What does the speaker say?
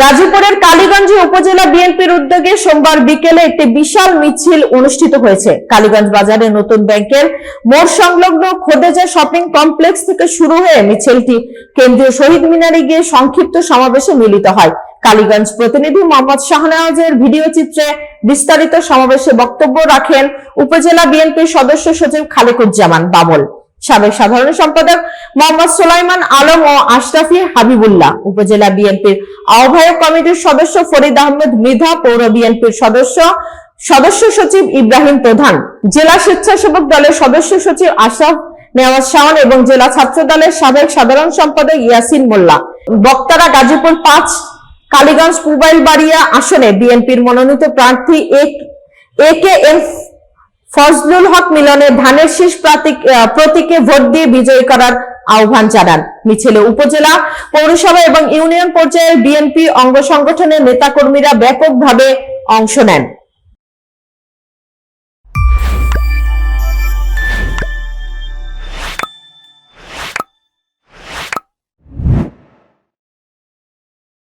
গাজীপুরের কালীগঞ্জ উপজেলা বিএনপির উদ্যোগে সোমবার বিকেলে একটি বিশাল মিছিল অনুষ্ঠিত হয়েছে। কালীগঞ্জ বাজারে নতুন ব্যাংকের মোড় সংলগ্ন খোদেজা শপিং কমপ্লেক্স থেকে শুরু হয়ে মিছিলটি কেন্দ্রীয় শহীদ মিনারে গিয়ে সংক্ষিপ্ত সমাবেশে মিলিত হয়। কালীগঞ্জ প্রতিনিধি মোহাম্মদ শাহনাওয়াজের ভিডিও চিত্রে বিস্তারিত সমাবেশে বক্তব্য রাখেন উপজেলা বিএনপির সদস্য সচিব খালেকুজ্জামান বাবল সাবেক সাধারণ সম্পাদক মোহাম্মদ সোলাইমান আলম ও আশরাফি হাবিবুল্লাহ। উপজেলা বিএনপির আহ্বায়ক কমিটির সদস্য ফরিদ আহমেদ মৃধা, পৌর বিএনপির সদস্য সদস্য সচিব ইব্রাহিম প্রধান। জেলা স্বেচ্ছাসেবক দলের সদস্য সচিব আশরাফ নেওয়াজ শাওন এবং জেলা ছাত্র দলের সাবেক সাধারণ সম্পাদক ইয়াসিন মোল্লা। বক্তারা গাজীপুর পাঁচ, কালীগঞ্জ, পুবাইল বাড়িয়া আসনে বিএনপির মনোনীত প্রার্থী এ কে এম ফজলুল হক মিলনে ধানের শীষ প্রতীক- ভোট দিয়ে বিজয়ী করার আহ্বান জানান। মিছিলে উপজেলা, পৌরসভা এবং ইউনিয়ন পর্যায়ে বিএনপি অঙ্গ সংগঠনের নেতাকর্মীরা ব্যাপকভাবে অংশ নেন।